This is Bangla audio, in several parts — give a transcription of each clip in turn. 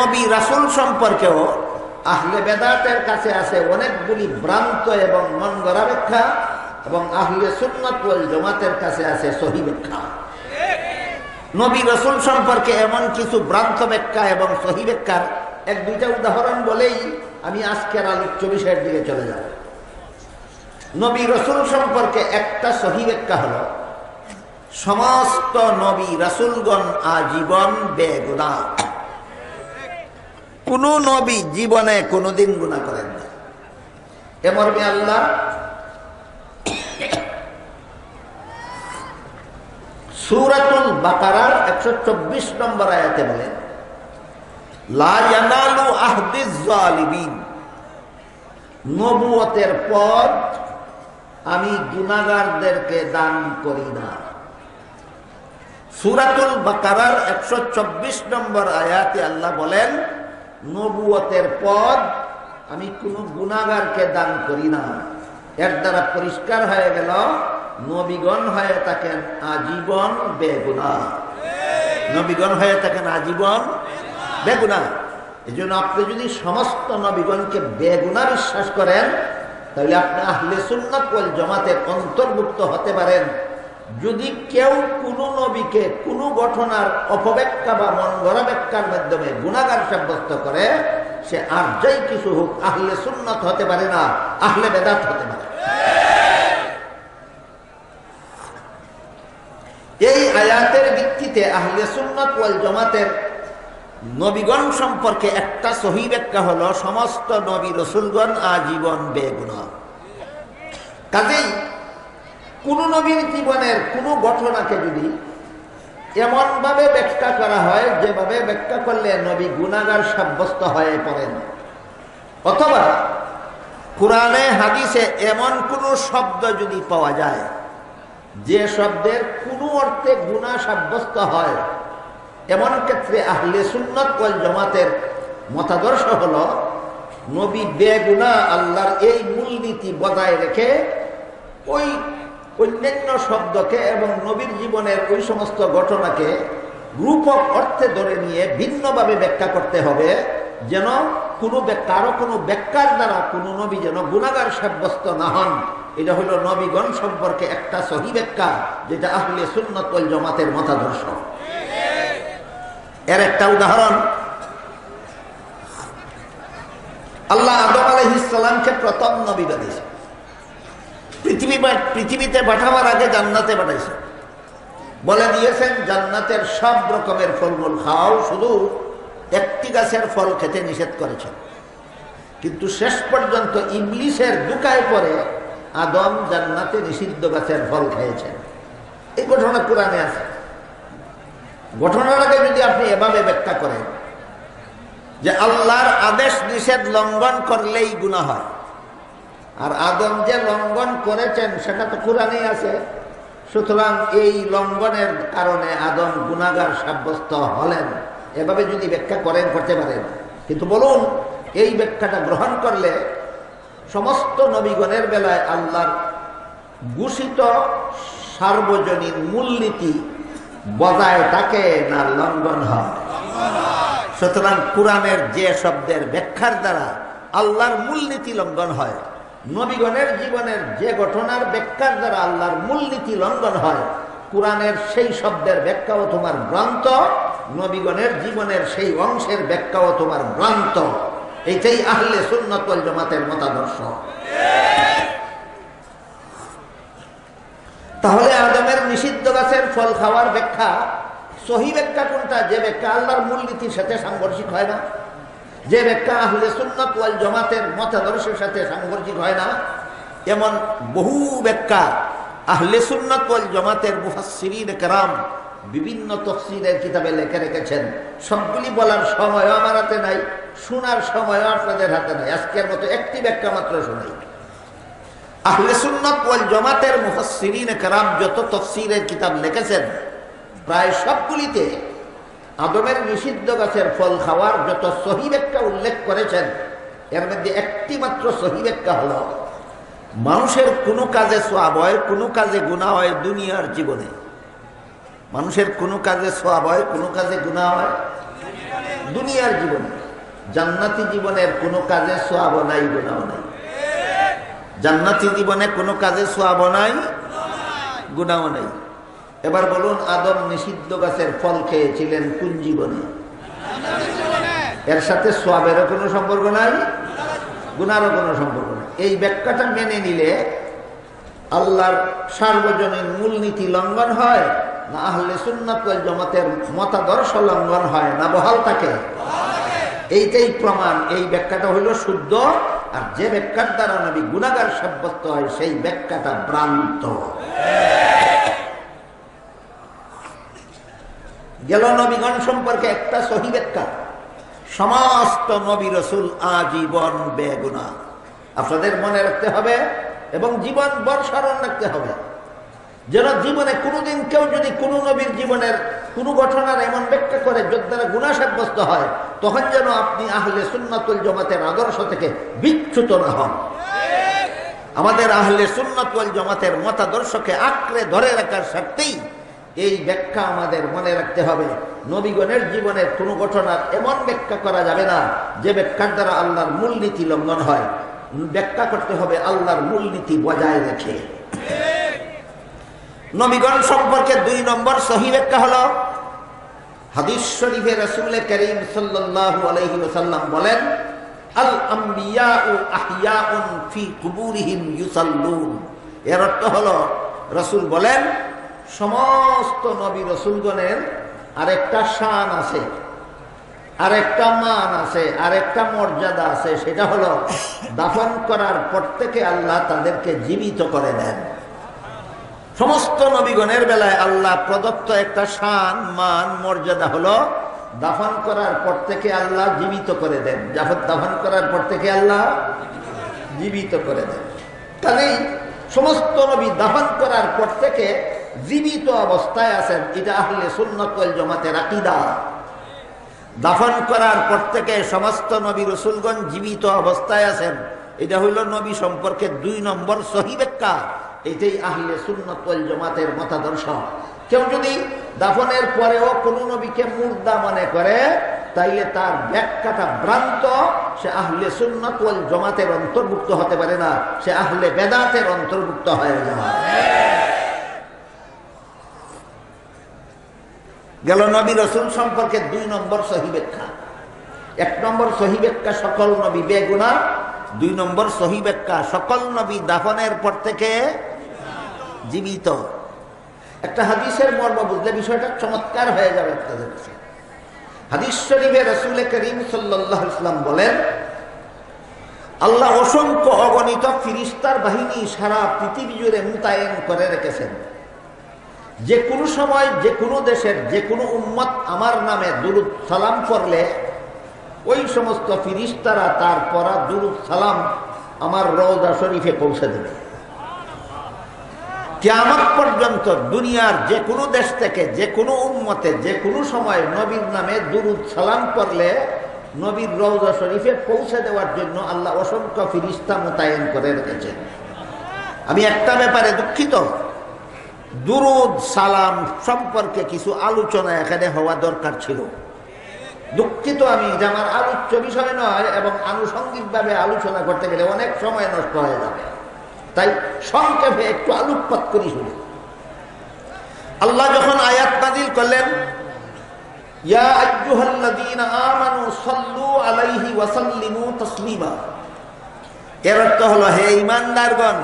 নবী রাসুল সম্পর্কেও আহলে বেদাতের কাছে আছে অনেকগুলি ভ্রান্ত এবং মন গড়া এবং আহলে সুন্নত জমাতের কাছে আছে সহি নবী রসুল সম্পর্কে এমন কিছু ভ্রান্ত ব্যাখ্যা এবং সহি ব্যাখ্যার এক দুইটা উদাহরণ বলেই আমি আজকের আলোচ্য বিষয়ের দিকে চলে যাব। নবী রসুল সম্পর্কে একটা সহি ব্যাখ্যা হল, সমস্ত নবী রাসুলগণ আজীবন বেগুনা কোন নবী জীবনে কোনোদিন গুণা করেন না। এমরবে আল্লাহ সুরাতুল বাকারার একশো চব্বিশ নম্বর আয়াতে বলেন নবুয়তের পদ আমি গুনাগারদেরকে দান করি না। সুরাতুল বাকারার একশো চব্বিশ নম্বর আয়াতে আল্লাহ বলেন নবুয়তের পদ আমি কোন গুনাগারকে দান করি না। এর দ্বারা পরিষ্কার হয়ে গেল, নবীগণ হয়ে থাকেন আজীবন বেগুনা। নবীগণ হয়ে থাকেন আজীবন বেগুনা। এই জন্য আপনি যদি সমস্ত নবীগণকে বেগুনা বিশ্বাস করেন, তাহলে আপনি আহলে সুন্নাত জমাতে অন্তর্ভুক্ত হতে পারেন। যদি কেউ কোনো নবীকে কোনো ঘটনার অপব্যাখ্যা বা মন গড়া ব্যাখ্যার মাধ্যমে গুণাগার সাব্যস্ত করে, সে আর যাই কিছু হোক, আহলে সুন্নত হতে পারে না, আহলে বেদাত হতে পারে। এই আয়াতের ভিত্তিতে আহলে সুন্নত ওয়াল জমাতের নবীগণ সম্পর্কে একটা সহি ব্যাখ্যা হলো, সমস্ত নবী রসুলগণ আজীবন বেগুনা কাজেই কোন নবীর জীবনের কোনো ঘটনাকে যদি এমনভাবে ব্যাখ্যা করা হয়, যেভাবে ব্যাখ্যা করলে নবী গুণাগার সাব্যস্ত হয়ে পড়েন। অথবা কোরআনে, হাদিসে এমন কোন শব্দ যদি পাওয়া যায়, যে শব্দের কোনো অর্থে গুণা সাব্যস্ত হয়, এমন ক্ষেত্রে আহলে সুন্নত ওয়াল জমাতের মতাদর্শ হল, নবী বেগুনা আল্লাহর এই মূলনীতি বজায় রেখে ওই অন্যান্য শব্দকে এবং নবীর জীবনের ওই সমস্ত ঘটনাকে রূপক অর্থে ধরে নিয়ে ভিন্নভাবে ব্যাখ্যা করতে হবে, যেন কোনো কারও কোনো ব্যাখ্যার দ্বারা কোনো নবী যেন গুণাগার সাব্যস্ত না হন। এটা হলো নবীগণ সম্পর্কে একটা সহি ব্যাখ্যা, যেটা আহলে সুন্নত ওয়াল জমাতের মতাদর্শ। এর একটা উদাহরণ, আল্লাহ আদম আলহিসামকে প্রথম নবী বানিয়েছে পৃথিবী পৃথিবীতে পাঠাবার আগে জান্নাতে পাঠাইছে। বলে দিয়েছেন, জান্নাতের সব রকমের ফলমূল খাও শুধু একটি গাছের ফল খেতে নিষেধ করেছেন। কিন্তু শেষ পর্যন্ত ইংলিশের দুকায় পরে আদম জান্নাতে নিষিদ্ধ গাছের ফল খেয়েছেন। এই ঘটনা কোরআনে আছে। ঘটনাটাকে যদি আপনি এভাবে ব্যাখ্যা করেন যে আল্লাহর আদেশ নিষেধ লঙ্ঘন করলেই গুণা হয়। আর আদম যে লঙ্ঘন করেছেন, সেটা তো কোরআনেই আছে। সুতরাং এই লঙ্ঘনের কারণে আদম গুণাগার সাব্যস্ত হলেন। এভাবে যদি ব্যাখ্যা করেন, করতে পারেন। কিন্তু বলুন, এই ব্যাখ্যাটা গ্রহণ করলে সমস্ত নবীগণের বেলায় আল্লাহর ঘোষিত সার্বজনীন মূলনীতি বজায় থাকে না, লঙ্ঘন হয়। সুতরাং কোরআনের যে শব্দের ব্যাখ্যার দ্বারা আল্লাহর মূলনীতি লঙ্ঘন হয়। নবীগণের জীবনের যে ঘটনার ব্যাখ্যার দ্বারা আল্লাহর মূলনীতি লঙ্ঘন হয়, কোরআনের সেই শব্দের ব্যাখ্যাও তোমার ভ্রান্ত নবীগণের জীবনের সেই অংশের ব্যাখ্যাও তোমার ভ্রান্ত এইটাই আহলে সুন্নতল জমাতের মতাদর্শ। তাহলে আদমের নিষিদ্ধ গাছের ফল খাওয়ার ব্যাখ্যা, সহি ব্যাখ্যা কোনটা? যে ব্যাখ্যা আল্লাহর মূলনীতির সাথে সাংঘর্ষিক হয় না। যে ব্যাখ্যা আহলে সুন্নত ওয়াল জমাতের মতাদর্শের সাথে সাংঘর্ষিক হয় না, এমন বহু ব্যাখ্যা আহলে সুন্নত ওয়াল জমাতের মুফাসসিরিন কেরাম বিভিন্ন তফসিলের কিতাবে লেখে রেখেছেন, সবগুলি বলার সময়ও আমার হাতে নাই, শোনার সময়ও আপনাদের হাতে নাই, আজকের মতো একটি ব্যাখ্যা মাত্র শোনাই। আহলে সুন্নত ওয়াল জমাতের মুফাসসিরিন কেরাম যত তফসিলের কিতাব লিখেছেন, প্রায় সবগুলিতে আদমের নিষিদ্ধ গাছের ফল খাওয়ার যত সহি ব্যাখ্যা উল্লেখ করেছেন, এর মধ্যে একটি মাত্র সহি ব্যাখ্যা হল, মানুষের কোনো কাজে সোয়াব হয়, কোনো কাজে গুণা হয় দুনিয়ার জীবনে। মানুষের কোনো কাজে সোয়াব হয়, কোনো কাজে গুণা হয় দুনিয়ার জীবনে। জান্নাতি জীবনের কোনো কাজে সোয়াব নাই গুণাও নাই। জান্নাতি জীবনে কোনো কাজে সোয়াব নাই গুণাও নাই। এবার বলুন, আদম নিষিদ্ধ গাছের ফল খেয়েছিলেন কোন জীবনে? এর সাথে সোয়াবেরও কোনো সম্পর্ক নাই, গুনারও কোনো সম্পর্ক নাই। এই ব্যাখ্যাটা মেনে নিলে আল্লাহর সার্বজনীন মূলনীতি লঙ্ঘন হয়, না আহলে সুন্নাত জমাতের মতাদর্শ লঙ্ঘন হয়, না বহাল থাকে। এইটাই প্রমাণ। এই ব্যাখ্যাটা হইল শুদ্ধ, আর যে ব্যাখ্যার দ্বারা নবী গুণাগার সাব্যস্ত হয়, সেই ব্যাখ্যাটা ভ্রান্ত। গেল নবীগণ সম্পর্কে একটা সহি ব্যাখ্যা। সমস্ত নবী রসুল আজীবন বেগুনা। আপনাদের মনে রাখতে হবে এবং জীবন বর্ষারণ রাখতে হবে। যেন জীবনে কোনোদিন কেউ যদি কোনো নবীর জীবনের কোনো ঘটনার এমন ব্যাখ্যা করে যোদ্ধারা গুণা সাব্যস্ত হয়, তখন যেন আপনি আহলে সুন্নাতুল জমাতের আদর্শ থেকে বিচ্যুত না হন। আমাদের আহলে সুন্নাতুল জমাতের মতাদর্শকে আঁকড়ে ধরে রাখার স্বার্থেই এই ব্যাখ্যা আমাদের মনে রাখতে হবে। নবীগণের জীবনের কোনো ঘটনার এমন ব্যাখ্যা করা যাবে না, যে ব্যাখ্যার দ্বারা আল্লাহর মূলনীতি লঙ্ঘন হয়। ব্যাখ্যা করতে হবে আল্লাহর মূলনীতি বজায় রেখে। নবীগণ সম্পর্কে দুই নম্বর সহি ব্যাখ্যা হলো, হাদিস শরীফে রসুল করিম সাল্লাল্লাহু আলাইহি ওয়াসাল্লাম বলেন, আল ফি এর অর্থ হলো, রসুল বলেন সমস্ত নবী রসুলগণের আরেকটা শান আছে, আরেকটা মান আছে, আরেকটা মর্যাদা আছে, সেটা হলো দাফন করার পর থেকে আল্লাহ তাদেরকে জীবিত করে দেন। সমস্ত নবীগণের বেলায় আল্লাহ প্রদত্ত একটা শান, মান, মর্যাদা হলো দাফন করার পর থেকে আল্লাহ জীবিত করে দেন। দাফন করার পর থেকে আল্লাহ জীবিত করে দেন। কাজেই সমস্ত নবী দাফন করার পর থেকে জীবিত অবস্থায় আছেন, এটা আহলে সুন্নতল জমাতের আকিদা। দাফন করার পর থেকে সমস্ত নবী রসুলগণ জীবিত অবস্থায় আছেন। এটা হইল নবী সম্পর্কে দুই নম্বর সহি ব্যাখ্যা। এটাই আহলে সুন্নতল জমাতের মতাদর্শ। কেউ যদি দাফনের পরেও কোনো নবীকে মুর্দা মনে করে, তাইলে তার ব্যাখ্যাটা ভ্রান্ত। সে আহলে সুন্নতল জমাতের অন্তর্ভুক্ত হতে পারে না। সে আহলে বেদাতের অন্তর্ভুক্ত হয়ে যায়। গেল নবী রসুল সম্পর্কে দুই নম্বর সহি ব্যাখ্যা এক নম্বর সহি ব্যাখ্যা সকল নবী বেগুনা, দুই নম্বর সহি ব্যাখ্যা সকল নবী দাফনের পর থেকে জীবিত। একটা হাদিসের মর্ম বুঝলে বিষয়টা চমৎকার হয়ে যাবে আপনাদের কাছে। হাদিস শরীফে রসুল করিম সাল্লাহ ইসলাম বলেন, আল্লাহ অসংখ্য অগণিত ফিরিস্তার বাহিনী সারা পৃথিবী জুড়ে মোতায়েন করে রেখেছেন। যে কোনো সময়, যে কোনো দেশের, যে কোনো উম্মত আমার নামে দুরুদ সালাম করলে ওই সমস্ত ফিরিস্তারা তার পরা দুরুদ সালাম আমার রওজা শরীফে পৌঁছে দেবে। কেমন পর্যন্ত দুনিয়ার যে কোনো দেশ থেকে, যে কোনো উন্মতে যে কোনো সময় নবীর নামে দুরুদ সালাম করলে নবীর রওজা শরীফে পৌঁছে দেওয়ার জন্য আল্লাহ অসংখ্য ফিরিস্তা মোতায়েন করে রেখেছেন। আমি একটা ব্যাপারে দুঃখিত। দুরুদ, সালাম সম্পর্কে কিছু আলোচনা এখানে হওয়া দরকার ছিল। দুঃখিত আমি যে আমার আলোচ্য বিষয় নয় এবং আনুষঙ্গিকভাবে আলোচনা করতে গেলে অনেক সময় নষ্ট হয়ে যাবে। তাই সংক্ষেপে একটু আলোকপাত করি শুনি। আল্লাহ যখন আয়াত নাজিল করলেন এর অর্থ হলো, হে ঈমানদারগণ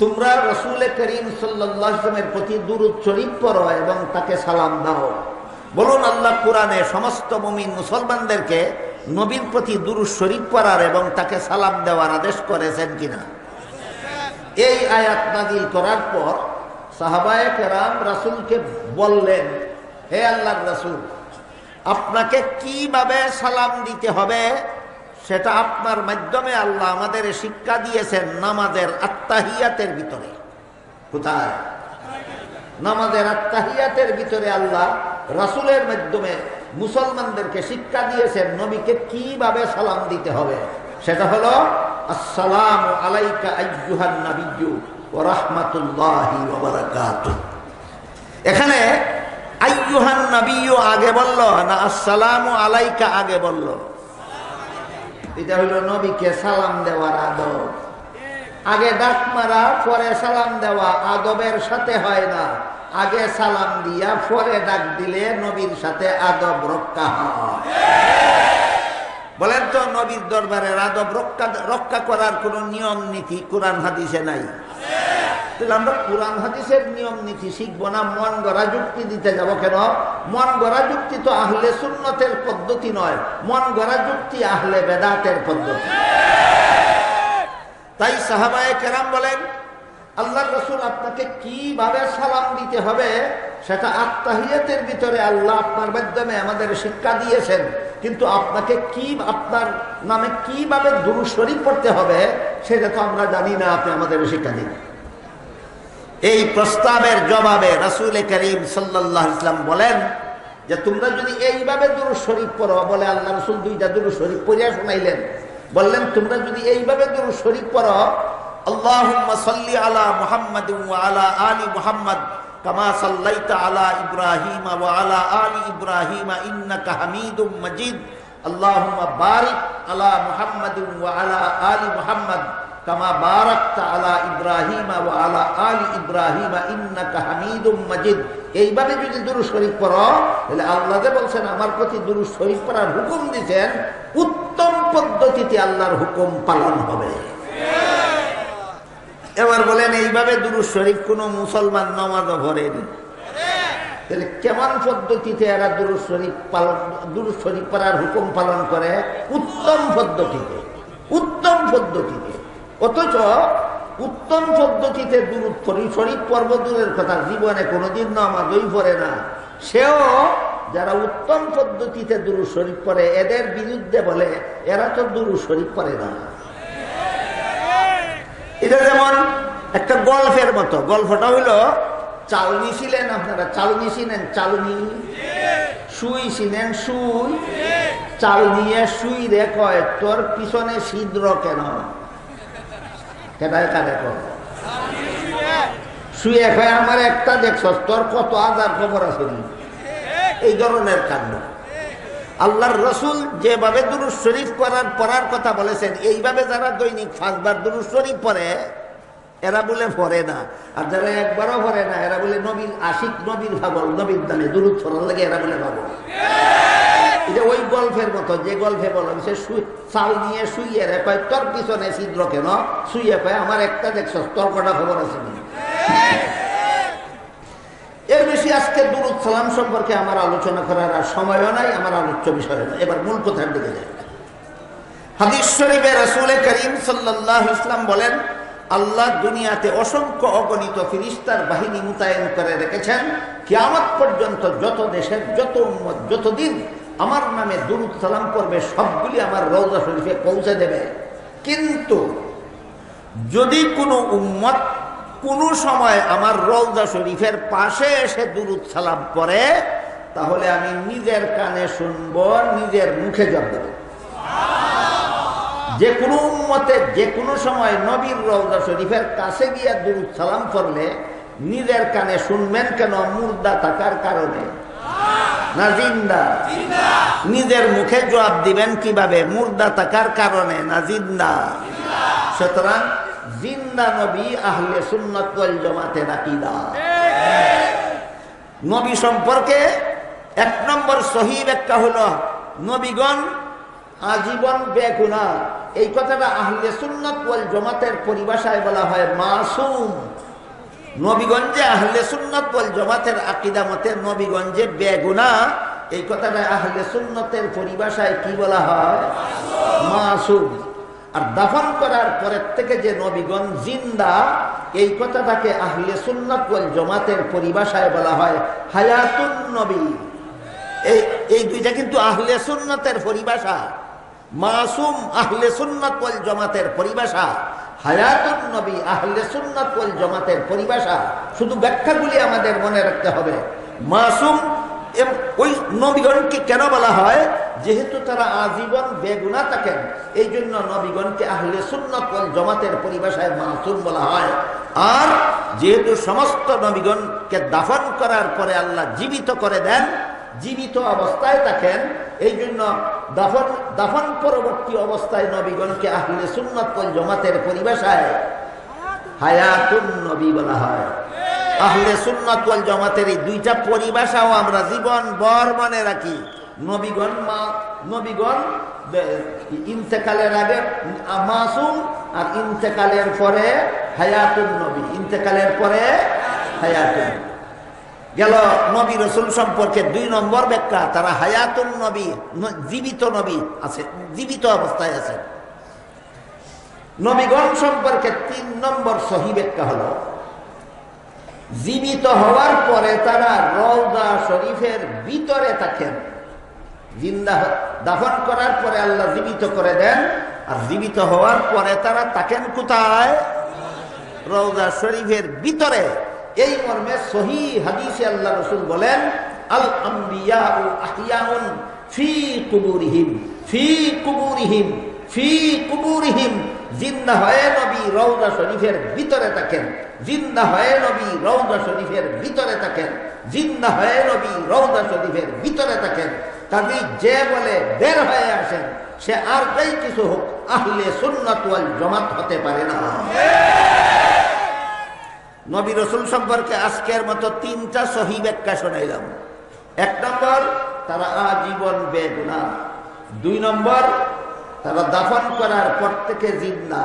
তোমরা রসুল করিম সাল্লামের প্রতি দুরুদ শরীফ পড়ো এবং তাকে সালাম দাও। বলুন আল্লাহ কোরআনে সমস্ত মমিন মুসলমানদেরকে নবীর প্রতি দুরুদ শরীফ পড়ার এবং তাকে সালাম দেওয়ার আদেশ করেছেন কিনা? এই আয়াত নাজিল করার পর সাহাবায়ক রাম রাসুলকে বললেন, হে আল্লাহ রাসুল, আপনাকে কীভাবে সালাম দিতে হবে সেটা আপনার মাধ্যমে আল্লাহ আমাদের শিক্ষা দিয়েছেন নামাজের আত্মাহিয়াতের ভিতরে। কোথায়? নামাজের আত্মাহিয়াতের ভিতরে আল্লাহ রাসুলের মাধ্যমে মুসলমানদেরকে শিক্ষা দিয়েছেন নবীকে কীভাবে সালাম দিতে হবে। সেটা হলো, আসসালাম আলাইকা এখানে আগে বলল না, আসসালামু আলাইকা আগে বলল। এটা হলো নবীকে সালাম দেওয়ার আদব। আগে ডাক মারা, পরে সালাম দেওয়া আদবের সাথে হয় না। আগে সালাম দিয়া, পরে ডাক দিলে নবীর সাথে আদব রক্ষা বলেন তো, নবীর দরবারের আদব রক্ষা রক্ষা করার কোন নিয়ম নীতি কোরআন হাদিসে নাই? তাহলে আমরা কোরআন, হাদিসের নিয়ম নীতি শিখব না। মন গড়া যুক্তি দিতে যাব কেন? মন গড়া যুক্তি তো আহলে সুন্নতের পদ্ধতি নয়। মন গড়া যুক্তি আহলে বেদাতের পদ্ধতি। তাই সাহাবায়ে কেরাম বলেন, আল্লাহ রসুল আপনাকে কীভাবে সালাম দিতে হবে সেটা আত্মাহিয়াতের ভিতরে আল্লাহ আপনার মাধ্যমে আমাদের শিক্ষা দিয়েছেন। কিন্তু আপনাকে কি, আপনার নামে কীভাবে দুরু শরীফ পড়তে হবে সেটা তো আমরা জানি না, আপনি আমাদের শিক্ষা দিন। এই প্রস্তাবের জবাবে রাসুল করিম সাল্লাহ ইসলাম বলেন যে তোমরা যদি এইভাবে দুরু শরীফ পড়ো, বলে আল্লাহ রসুল দুইটা দুরু শরীফ পড়িয়া শোনাইলেন। বললেন, তোমরা যদি এইভাবে দুরু শরীফ পড়ো, আল্লাহুম্মা সাল্লি আলা মুহাম্মাদ ওয়া আলা আলি মুহাম্মাদ কামা সাল্লাইতা আলা ইব্রাহিম ওয়া আলা আলি ইব্রাহিম ইন্নাকা হামিদুম মাজিদ। আল্লাহুম্মা বারিক আলা মুহাম্মাদ ওয়া আলা আলি মুহাম্মাদ। কামা বারাকতা আলা ইব্রাহিম ওয়া আলা আলি ইব্রাহিম ইন্নাকা হামিদুম মাজিদ। এইভাবে যদি দুরু শরীফ পড়ো, তাহলে আল্লাহ বলছেন, আমার প্রতি দুরু শরীফ পড়ার হুকুম দিয়েছেন উত্তম পদ্ধতিতে আল্লাহর হুকুম পালন হবে। এবার বলেন, এইভাবে দুরু শরীফ কোন মুসলমান নামাজও ভরেনি তাহলে কেমন পদ্ধতিতে এরা দুরু শরীফ পালন দুরু শরীফ পড়ার হুকুম পালন করে? উত্তম পদ্ধতিতে উত্তম পদ্ধতিতে। অথচ উত্তম পদ্ধতিতে দূরত শরীফ পর্ব দূরের কথা, জীবনে কোনোদিন না আমার দই পড়ে না। সেও যারা উত্তম পদ্ধতিতে দুরু শরীফ পড়ে, এদের বিরুদ্ধে বলে, এরা তো দুরু শরীফ পড়ে না। এটা যেমন একটা গল্পের মতো, গল্পটা হইল চালনি ছিলেন আপনারা, চালনি ছিলেন চালনি। সুই ছিলেন সুই। চাল নিয়ে সুই রে কয়, তোর পিছনে ছিদ্র কেন? কেটায় কারে। কয় শুয়ে কয়, আমার একটা দেখছ তোর কত আজার খবর আছে এই ধরনের কাণ্ড আল্লাহর রসুল যেভাবে দুরুজ শরীফ করার পড়ার কথা বলেছেন, এইভাবে যারা দৈনিক পাঁচবার দুরুজ শরীফ পড়ে, এরা বলে পড়ে না। আর যারা একবারও পড়ে না, এরা বলে নবীর আশিক নবীর ভাবল নবীর দামে, দুরুদ পড়ার লাগে এরা বলে ভাবল এটা ওই গল্পের মতো, যে গল্পে বলো, সে চাল নিয়ে শুইয়ে রে, কয়, তোর পিছনে ছিদ্র কেন? শুইয়ে কয়, আমার একটা দেখছ তোর কটা খবর আছে এর বেশি আজকে দুরুদ সালাম সম্পর্কে আমার আলোচনা করার আর সময়ও নাই, আমার আলোচ্য বিষয় নয় এবার মূল কথার দিকে যাই। হাদিস শরীফে রসুল করিম সাল্লাহ ইসলাম বলেন, আল্লাহ দুনিয়াতে অসংখ্য অগণিত ফিরিস্তার বাহিনী মোতায়েন করে রেখেছেন। কিয়ামত পর্যন্ত যত দেশের, যত উম্মত যতদিন আমার নামে দুরুদ সালাম করবে সবগুলি আমার রৌজা শরীফে পৌঁছে দেবে। কিন্তু যদি কোনো উম্মত কোনো সময় আমার রৌজা শরীফের পাশে এসে দুরুদ সালাম করে তাহলে আমি নিজের কানে শুনব নিজের মুখে জব দেব। যে কোনো উম্মতে যে কোনো সময় নবীর রৌজা শরীফের কাছে গিয়া দুরুদ সালাম করলে নিজের কানে শুনবেন কেন? মুর্দা থাকার কারণে। না জিন্দা। নিজের মুখে জবাব দিবেন কীভাবে? মুর্দা থাকার কারণে না জিন্দা? সুতরাং জিন্দা নবী আহলে সুন্নত ওয়াল জামাতের আকীদা নবী সম্পর্কে এক নম্বর সহি ব্যাখ্যা হলো নবীগণ আজীবন বেগুনা এই কথাটা আহলে সুন্নত ওয়াল জামাতের পরিভাষায় বলা হয় মাসুম। নবীগঞ্জে আহলে সুন্নত ওয়াল জমাতের আকীদা মতে নবীগঞ্জে বেগুনা, এই কথাটা আহলে সুন্নতের পরিভাষায় কি বলা হয়? মাসুম। আর দাফন করার পরের থেকে যে নবীগঞ্জ জিন্দা, এই কথাটাকে আহলে সুন্নত ওয়াল জমাতের পরিভাষায় বলা হয় হায়াতুন নবী। এই এই দুইটা কিন্তু আহলে সুন্নতের পরিভাষা। মাসুম আহলে সুন্নত ওয়াল জমাতের পরিভাষা। হায়াতুন নবী, আহলে সুন্নত ওয়াল জমাতের পরিভাষা, শুধু ব্যাখ্যাগুলি আমাদের মনে রাখতে হবে। মাসুম ওই নবীগণকে কেন বলা হয়? যেহেতু তারা আজীবন বেগুনা থাকেন এই জন্য নবীগণকে আহলে সুন্নত জমাতের পরিভাষায় মাসুম বলা হয়। আর যেহেতু সমস্ত নবীগণকে দাফন করার পরে আল্লাহ জীবিত করে দেন, জীবিত অবস্থায় থাকেন এই জন্য দাফন দাফন পরবর্তী অবস্থায় নবীগণকে আহলে সুন্নত জমাতের পরিভাষায় হায়াতুন নবী বলা হয়। আহলে সুন্নত জমাতের এই দুইটা পরিভাষাও আমরা জীবন বর মনে রাখি। নবীগণ মা, নবীগণ ইন্তেকালের আগে মাসুম আর ইন্তেকালের পরে হায়াতুন নবী। ইন্তেকালের পরে হায়াতুন গেল নবী রসুল সম্পর্কে দুই নম্বর ব্যাখ্যা, তারা হায়াতুল নবী জীবিত নবী আছে, জীবিত অবস্থায় আছে। নবীগণ সম্পর্কে তিন নম্বর সহি ব্যাখ্যা হলো, জীবিত হওয়ার পরে তারা রওজা শরীফের ভিতরে থাকেন। জিন্দা দাফন করার পরে আল্লাহ জীবিত করে দেন, আর জীবিত হওয়ার পরে তারা থাকেন কোথায়? রওজা শরীফের ভিতরে। এই মর্মে সহি হাদিসে আল্লাহ রসুল বলেন, আল আহিয়াউন ফি কুবুরিহিম ফি কুবুরিহিম ফি কুবুরিহিম, জিন্দা হয়ে নবী রওজা শরীফের ভিতরে থাকেন, জিন্দা হয়ে নবী রওজা শরীফের ভিতরে থাকেন, জিন্দা হয়ে নবী রওজা শরীফের ভিতরে থাকেন কাজী যে বলে বের হয়ে আসেন, সে আর যাই কিছু হোক, আহলে সুন্নাত জমাত হতে পারে না। নবী রসুল সম্পর্কে আজকের মতো তিনটা সহি ব্যাখ্যা শোনাইলাম। এক নম্বর, তারা আজীবন বেগুনা। দুই নম্বর, তারা দাফন করার পর থেকে জিন্দা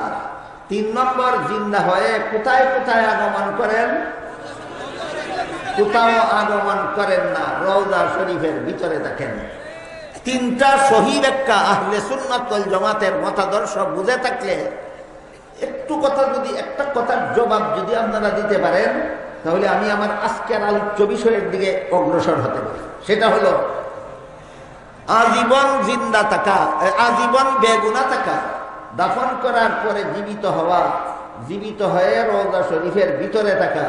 তিন নম্বর জিন্দা হয়ে কোথায় কোথায় আগমন করেন? কোথাও আগমন করেন না, রওজা শরীফের ভিতরে দেখেন। তিনটা সহি ব্যাখ্যা আহলে সুন্নাত ওয়াল জামাতের মতাদর্শ বুঝে থাকলে একটু কথা যদি একটা কথার জবাব যদি আপনারা দিতে পারেন তাহলে আমি আমার আজকের আলোচ্য বিষয়ের দিকে অগ্রসর হতে পারি। সেটা হলো আজীবন জিন্দা থাকা আজীবন বেগুনা থাকা দাফন করার পরে জীবিত হওয়া জীবিত হয়ে রোজা শরীফের ভিতরে থাকা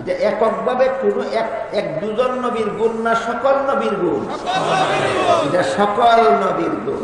এটা এককভাবে কোনো এক এক দুজন নবীর গুণ না সকল নবীর গুণ। এটা সকল নবীর গুণ।